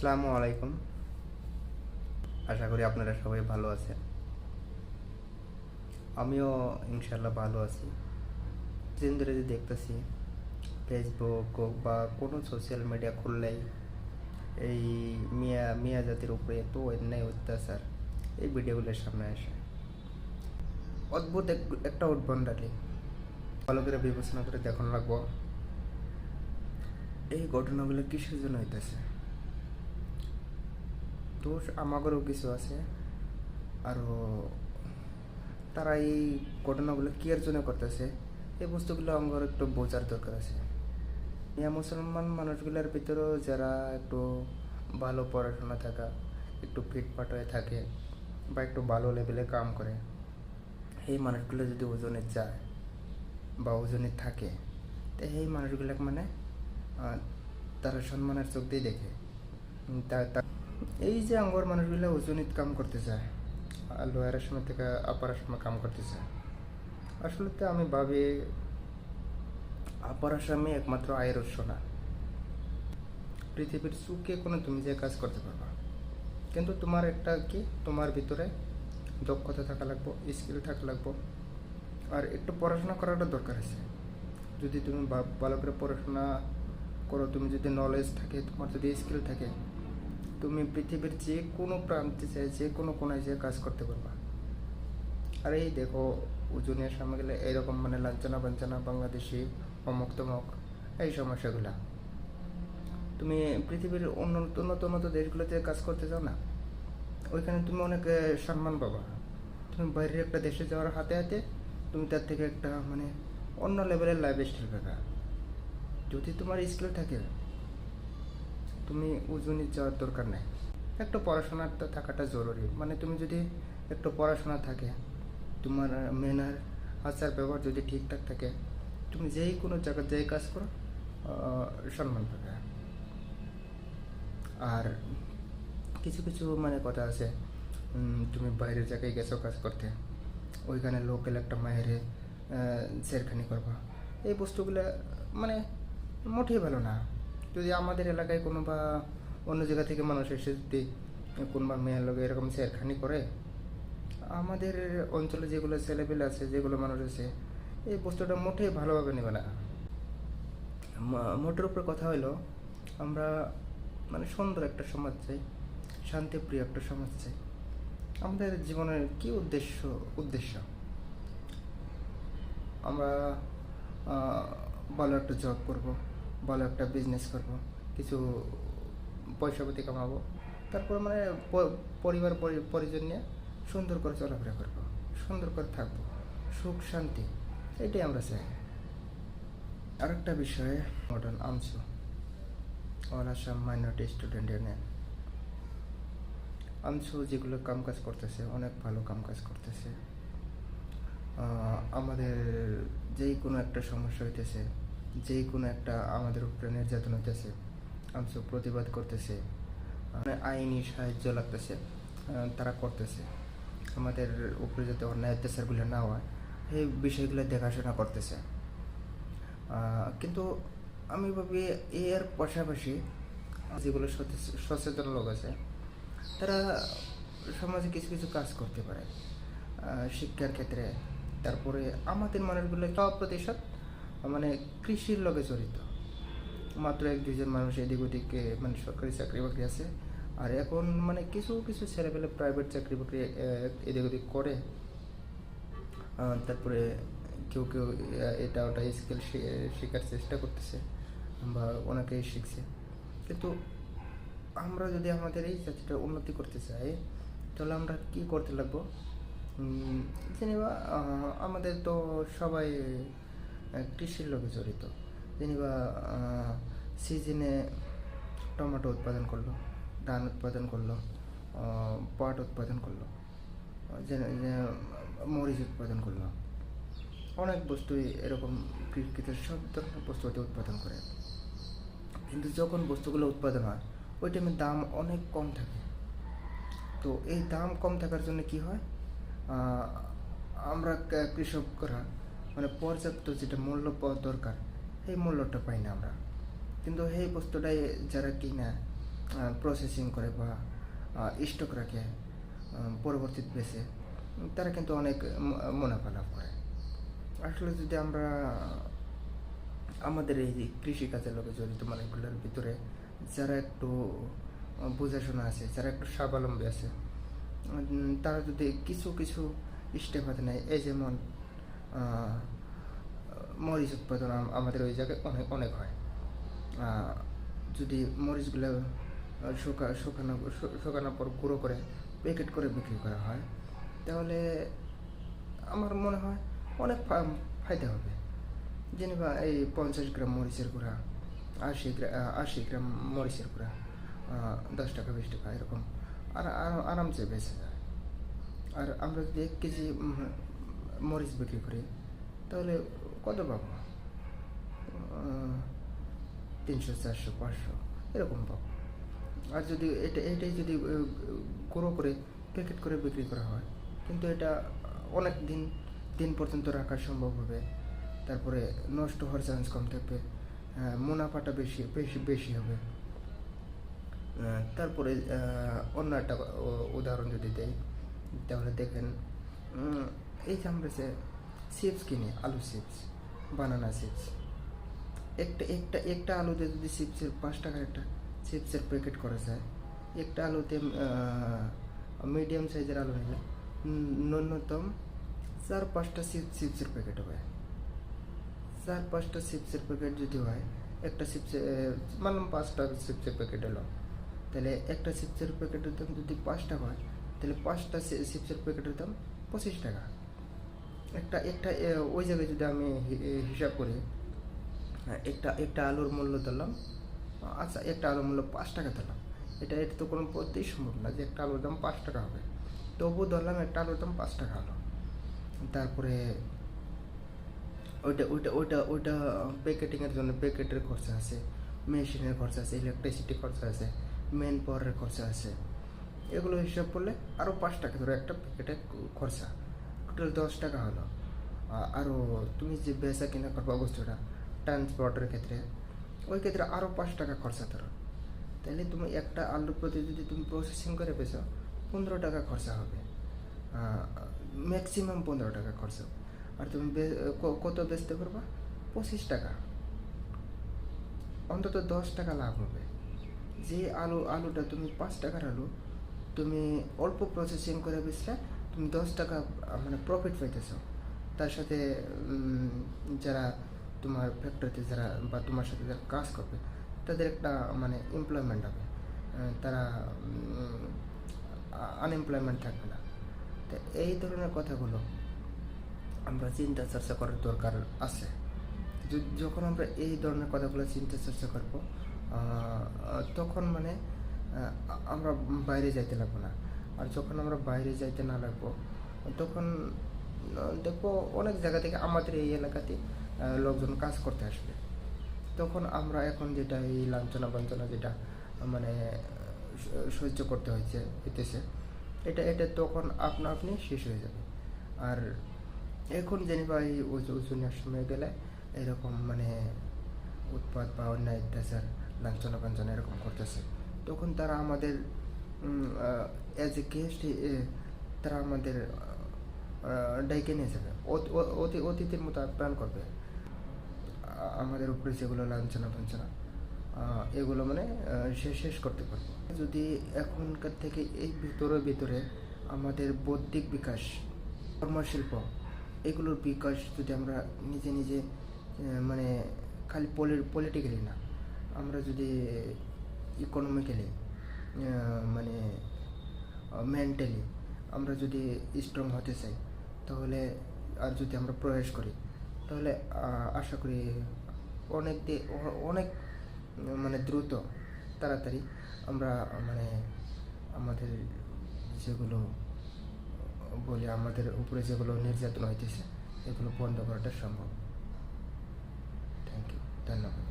আসসালামু আলাইকুম। আশা করি আপনারা সবাই ভালো আছেন। আমিও ইনশাল্লাহ ভালো আছি। দিন ধরে যে দেখতেছি ফেসবুক বা কোনো সোশ্যাল মিডিয়া খুললেই এই মিয়া মিয়া জাতির উপরে এত অন্যায় অত্যাচার, এই ভিডিওগুলোর সামনে আসে। অদ্ভুত এক- একটা উদ্ভণ্ডালি। ভালো করে বিবেচনা করে দেখুন লাগবো। এই ঘটনাগুলো কিসের জন্য হইতেছে? দোষ আমাদেরও কিছু আছে। আরও তারা এই ঘটনাগুলো কি এর জন্য করতেছে? এই বস্তুগুলো আমার একটু বোঝার দরকার আছে। ইয়া মুসলমান মানুষগুলোর ভিতরেও যারা একটু ভালো পড়াশোনা থাকা, একটু ফিটফাট হয়ে থাকে বা একটু ভালো লেভেলে কাম করে, এই মানুষগুলো যদি ওজনে যায় বা ওজনে থাকে, তো এই মানুষগুলো মানে তারা সম্মানের চোখ দিয়ে দেখে। এই যে আঙ্গর মানুষগুলো ওজনিত কাম করতে চায় আর লোয়ারের সময় থেকে আপার সময় কাম করতে চায় আসলে তো আমি ভাবি আপার আসামে একমাত্র আয়ের উৎস না। পৃথিবীর সুখে কোনো তুমি যে কাজ করতে পারবা। কিন্তু তোমার একটা কি? তোমার ভিতরে দক্ষতা থাকা লাগবো স্কিল থাকা লাগবো, আর একটু পড়াশোনা করাটা দরকার আছে। যদি তুমি ভালো করে পড়াশোনা করো, তুমি যদি নলেজ থাকে, তোমার যদি স্কিল থাকে তুমি পৃথিবীর যে কোনো প্রান্তে যে কোনো কোনায় যে কাজ করতে পারবা। আর এই দেখো উজুনের সামনে গেলে এরকম মানে লাঞ্ছনা বাঞ্ছনা, বাংলাদেশি অমুক তমক এই সমস্যাগুলা। তুমি পৃথিবীর উন্নত উন্নত উন্নত দেশগুলোতে কাজ করতে চাও না? ওইখানে তুমি অনেক সম্মান পাবা। তুমি বাইরের একটা দেশে যাওয়ার হাতে হাতে তুমি তার থেকে একটা মানে অন্য লেভেলের লাইফ স্টাইল পাবা। যদি তোমার স্কিল থাকে তুমি উজুনি যাওয়ার দরকার নেই। একটু পড়াশোনার তো থাকাটা জরুরি। মানে তুমি যদি একটু পড়াশোনা থাকে, তোমার মেনার আচার, ব্যবহার যদি ঠিকঠাক থাকে, তুমি যেই কোনো জায়গায় যেই কাজ করো সম্মান পাবে। আর কিছু কিছু মানে কথা আছে তুমি বাইরের জায়গায় গেছো কাজ করতে, ওইখানে লোকাল একটা মায়েরে জেরখানি করবা। এই বস্তুগুলো মানে মোটেই ভালো না। যদি আমাদের এলাকায় কোনো বা অন্য জায়গা থেকে মানুষ এসে যদি কোনো বা মেয়ের লোক এরকম জেরখানি করে, আমাদের অঞ্চলে যেগুলো ছেলেপেলে আছে, যেগুলো মানুষ আছে, এই বস্তুটা মোটেই ভালোভাবে নেবে না। মোটের উপর কথা হলো আমরা মানে সুন্দর একটা সমাজ চাই, শান্তিপ্রিয় একটা সমাজ চাই। আমাদের জীবনের কি উদ্দেশ্য উদ্দেশ্য? আমরা ভালো একটা জব করব। ভালো একটা বিজনেস করব, কিছু পয়সাপাতি কামাবো। তারপর মানে পরিবার পরি- পরিজন নিয়ে সুন্দর করে চলাফেরা করব, সুন্দর করে থাকব, সুখ শান্তি, এটাই আমরা চাই। আরেকটা বিষয়ে modern AAMSU all Assam minority student union AAMSU যেগুলো কাম কাজ করতেছে, অনেক ভালো কাম কাজ করতেছে আমাদের যেই কোনো একটা সমস্যা হইতেছে যেই কোনো একটা আমাদের উপরে নির্যাতন হইতেছে আমসু প্রতিবাদ করতেছে মানে আইনি সাহায্য লাগতেছে তারা করতেছে। আমাদের উপরে যাতে অন্যায় অত্যাচারগুলো না হয়, এই বিষয়গুলো দেখাশোনা করতেছে। কিন্তু আমি ভাবি এর পাশাপাশি যেগুলো সচেতন লোক আছে, তারা সমাজে কিছু কিছু কাজ করতে পারে শিক্ষার ক্ষেত্রে। তারপরে আমাদের মানুষগুলো সব প্রতিশত মানে কৃষির লগে জড়িত। মাত্র এক দুজন মানুষ এদিক ওদিকে মানে সরকারি চাকরি বাকরি আছে। আর এখন মানে কিছু কিছু ছেলেপেলে প্রাইভেট চাকরি বাকরি এদিক ওদিক করে। তারপরে কেউ কেউ এটা ওটা স্কিল শেখার চেষ্টা করতেছে বা অনেকেই শিখছে। কিন্তু আমরা যদি আমাদের এই জাতিটা উন্নতি করতে চাই তাহলে আমরা কি করতে লাগবো? আহ, আমাদের তো সবাই কৃষির লোকে জড়িত। যেনিবা সিজনে টমেটো উৎপাদন করল, ধান উৎপাদন করল পাট উৎপাদন করল মরিচ উৎপাদন করল। অনেক বস্তুই এরকম কৃষিতে সব ধরনের বস্তু উৎপাদন করে। কিন্তু যখন বস্তুগুলো উৎপাদন হয়, ওই টাইমে দাম অনেক কম থাকে। তো এই দাম কম থাকার জন্য কি হয়? আমরা কৃষকরা মানে পর্যাপ্ত যেটা মূল্য পাওয়া দরকার সেই মূল্যটা পাই না আমরা। কিন্তু সেই বস্তুটাই যারা কিনা প্রসেসিং করে বা স্টক রাখে আহ, পরবর্তীতে বেছে তারা কিন্তু অনেক মুনাফা লাভ করে। আসলে যদি আমরা আমাদের এই কৃষিকাজের লোকে জড়িত মানুষগুলোর ভিতরে যারা একটু বোঝাশোনা আছে যারা একটু স্বাবলম্বী আছে তারা যদি কিছু কিছু স্টেপ হাতে নেয় এই যেমন মরিচ উৎপাদন আমাদের ওই জায়গায় অনেক অনেক হয়। যদি মরিচগুলো শুকা শুকানো শুকানোর পর গুঁড়ো করে প্যাকেট করে বিক্রি করা হয়, তাহলে আমার মনে হয় অনেক ফায়দা হবে। যেনিবা এই পঞ্চাশ গ্রাম মরিচের গুঁড়া, আশি গ্রাম আশি গ্রাম মরিচের গুঁড়া দশ টাকা, বিশ টাকা, এরকম। আর আর- আরামসে বেঁচে যায়। আর আমরা যদি এক কেজি মরিচ বিক্রি করি, তাহলে কত পাবো? তিনশো, চারশো, পাঁচশো, এরকম পাবো। আর যদি এটা, এটাই যদি গুঁড়ো করে প্যাকেট করে বিক্রি করা হয়, কিন্তু এটা অনেক দিন দিন পর্যন্ত রাখা সম্ভব হবে। তারপরে নষ্ট হওয়ার চান্স কম থাকবে মুনাফাটা বেশি বেশি বেশি হবে। তারপরে অন্য একটা উদাহরণ যদি দেয় তাহলে দেখেন এই যে চিপস কিনি, আলু চিপস বানানা চিপস একটা একটা একটা আলুতে যদি চিপসের পাঁচ টাকার একটা চিপসের প্যাকেট করা যায়, একটা আলুতে মিডিয়াম সাইজের আলু নিলে ন্যূনতম চার, পাঁচটা চিপস চিপসের প্যাকেট হবে। চার, পাঁচটা চিপসের প্যাকেট যদি হয়, একটা চিপসে মানলাম পাঁচটা চিপসের প্যাকেট এলো। তাহলে একটা চিপসের প্যাকেটের দাম যদি পাঁচ টাকা হয়, তাহলে পাঁচটা চিপসের প্যাকেটের দাম পঁচিশ টাকা। একটা একটা ওই জায়গায় যদি আমি হিসাব করি হ্যাঁ, একটা একটা আলুর মূল্য ধরলাম আচ্ছা একটা আলুর মূল্য পাঁচ টাকা ধরলাম। এটা এটা তো কোনো পদ্ধতি সম্ভব না যে একটা আলুর দাম পাঁচ টাকা হবে। তবু ধরলাম একটা আলুর দাম পাঁচ টাকা হলো। তারপরে ওইটা ওইটা ওইটা ওইটা প্যাকেটিংয়ের জন্য প্যাকেটের খরচা আছে মেশিনের খরচা আছে ইলেকট্রিসিটি খরচা আছে মেন পাওয়ারের খরচা আছে। এগুলো হিসাব করলে আরও পাঁচ টাকা ধরো একটা প্যাকেটের খরচা। টোটাল দশ টাকা হলো। আরও তুমি যে বেচা কিনা করবা বস্তুটা ট্রান্সপোর্টের ক্ষেত্রে, ওই ক্ষেত্রে আরও পাঁচ টাকা খরচা ধরো। তাহলে তুমি একটা আলুর প্রতি যদি তুমি প্রসেসিং করে বেচো পনেরো টাকা খরচা হবে। ম্যাক্সিমাম পনেরো টাকা খরচা। আর তুমি কত বেচতে পারবা? পঁচিশ টাকা। অন্তত দশ টাকা লাভ হবে। যে আলু, আলুটা তুমি পাঁচ টাকার আলু, তুমি অল্প প্রসেসিং করে বেচলে তুমি দশ টাকা মানে প্রফিট পাইতেছো। তার সাথে যারা তোমার ফ্যাক্টরিতে যারা বা তোমার সাথে যারা কাজ করবে, তাদের একটা মানে এমপ্লয়মেন্ট হবে। তারা আনএমপ্লয়মেন্ট থাকবে না। তো এই ধরনের কথাগুলো আমরা চিন্তা চর্চা করার দরকার আছে। যখন আমরা এই ধরনের কথাগুলো চিন্তা চর্চা করব তখন মানে আমরা বাইরে যাইতে লাগবো না। আর যখন আমরা বাইরে যাইতে না লাগবো, তখন দেখব অনেক জায়গা থেকে আমাদের এই এলাকাতে লোকজন কাজ করতে আসবে। তখন আমরা এখন যেটা এই লাঞ্ছনা বাঞ্ছনা যেটা মানে সহ্য করতে হয়েছে হইতেছে, এটা এটা তখন আপনা আপনি শেষ হয়ে যাবে। আর এখন জেনিবা এই উঁচু সময় গেলে এরকম মানে উৎপাদ বা অন্যায় অত্যাচার, লাঞ্ছনা বাঞ্ছনা এরকম করতেছে। তখন তারা আমাদের অ্যাজ এ গেস্ট তারা আমাদের ডাইকে নিয়ে যাবে। অত- অতীতের মতো আপ্যায়ন করবে। আমাদের উপরে যেগুলো লাঞ্ছনা বাঞ্ছনা আহ, এগুলো মানে আহ, শেষ করতে পারব। যদি এখনকার থেকে এই ভিতরে ভিতরে আমাদের বৌদ্ধিক বিকাশ কর্মশিল্প এগুলোর বিকাশ যদি আমরা নিজে নিজে মানে খালি পলি পলিটিক্যালি না আমরা যদি ইকোনমিক্যালি মানে মেন্টালি আমরা যদি স্ট্রং হতে চাই, তাহলে আর যদি আমরা প্রয়াস করি, তাহলে আশা করি অনেক অনেক মানে দ্রুত, তাড়াতাড়ি আমরা মানে আমাদের যেগুলো বলি, আমাদের উপরে যেগুলো নির্যাতন হইতেছে, এগুলো বন্ধ করাটা সম্ভব। থ্যাংক ইউ ধন্যবাদ।